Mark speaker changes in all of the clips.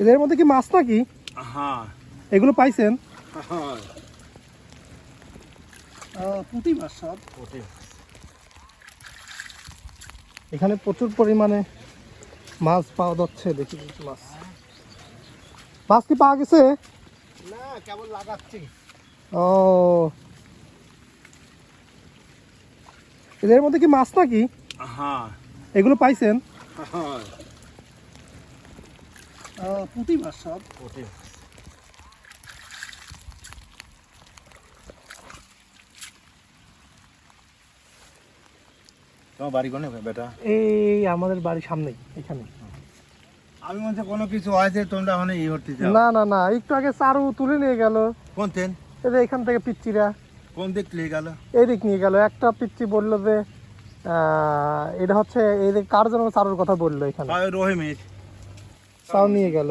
Speaker 1: এদের মধ্যে কি মাছ নাকি?
Speaker 2: হ্যাঁ।
Speaker 1: এগুলো পাইছেন? পুঁটি মাছ সব।
Speaker 2: ওটাই
Speaker 1: এখানে প্রচুর পরিমাণে মাছ পাওয়া যাচ্ছে দেখি দেখি মাছ। মাছ কি পাওয়া গেছে?
Speaker 2: না কেবল লাগাচ্ছি?
Speaker 1: ও। এদের মধ্যে কি মাছ নাকি?
Speaker 2: হ্যাঁ।
Speaker 1: এগুলো পাইছেন?
Speaker 2: হ্যাঁ।
Speaker 1: পুঁটি মাছ সব।
Speaker 2: ওটাই তোমার বাড়ি কোনে বেটা?
Speaker 1: এই আমাদের বাড়ির সামনেই এখানে।
Speaker 2: আমি মনে কোনো কিছু হয়েছে তোমরা ওখানে ই করতে চাও
Speaker 1: না না না একটু আগে চারু তুলে নিয়ে গেল।
Speaker 2: কোন তেন?
Speaker 1: এই যে এখান থেকে পিচ্চিরা।
Speaker 2: কোন দিক লিয়ে গেল?
Speaker 1: এদিক নিয়ে গেল। একটা পিচ্চি বলল যে আহ, এটা হচ্ছে এই যে কার জন্য চারুর কথা বলল এখানে?
Speaker 2: রহিমের।
Speaker 1: চাও নিয়ে গেল।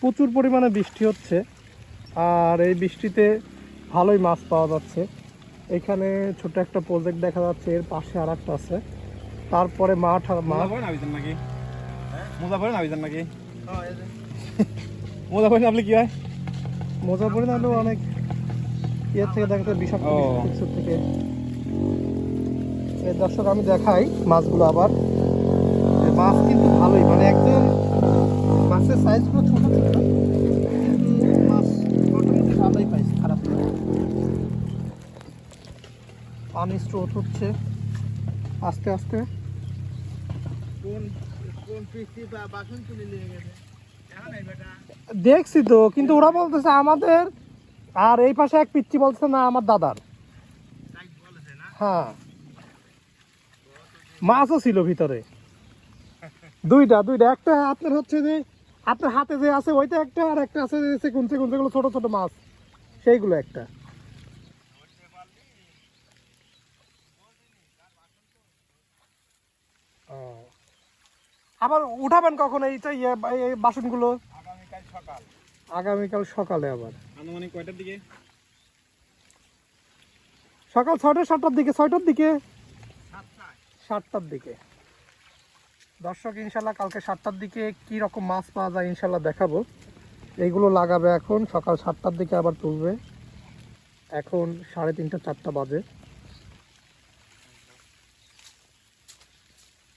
Speaker 1: প্রচুর পরিমাণে বৃষ্টি হচ্ছে আর এই বৃষ্টিতে ভালোই মাছ পাওয়া যাচ্ছে। এখানে ছোট একটা প্রজেক্ট দেখা যাচ্ছে এর পাশে আর একটা আছে। তারপরে মাঠ আর মাঠ।
Speaker 2: মুজাফর নাবিতেন নাকি? মুজাফর নাকি?
Speaker 1: হ্যাঁ,
Speaker 2: মুজাফর নামলে কি হয়?
Speaker 1: মজাপুরে নাহলেও অনেক ইয়ের থেকে দেখা যাচ্ছে বিষাক্ত থেকে। দর্শক আমি দেখাই মাছগুলো আবার। মাছ কিন্তু ভালোই মানে একদম মাছের সাইজগুলো ছোট ছোট মাছ মোটামুটি ভালোই পাইছে খারাপ না। পানি স্রোত হচ্ছে আস্তে আস্তে। দেখছি তো কিন্তু ওরা বলতেছে আমাদের আর এই পাশে এক পিচ্ছি বলছে না আমার দাদার। হ্যাঁ। মাছও ছিল ভিতরে। দুইটা দুইটা। একটা আপনার হচ্ছে যে আপনার হাতে যে আছে ওইটা একটা আর একটা আছে যে সেকুন সেকুন যেগুলো ছোট ছোট মাছ সেইগুলো একটা। আবার উঠাবেন কখন এইটা ইয়ে এই বাসনগুলো?
Speaker 2: আগামীকাল সকাল।
Speaker 1: আগামীকাল সকালে আবার।
Speaker 2: আনুমানিক কয়টার দিকে?
Speaker 1: সকাল ছয়টা সাতটার দিকে ছয়টার দিকে। সাতটার দিকে। দর্শক, ইনশাল্লাহ কালকে সাতটার দিকে কি রকম মাছ পাওয়া যায় ইনশাল্লাহ দেখাবো। এইগুলো লাগাবে এখন, সকাল সাতটার দিকে আবার তুলবে। এখন সাড়ে তিনটা চারটা বাজে।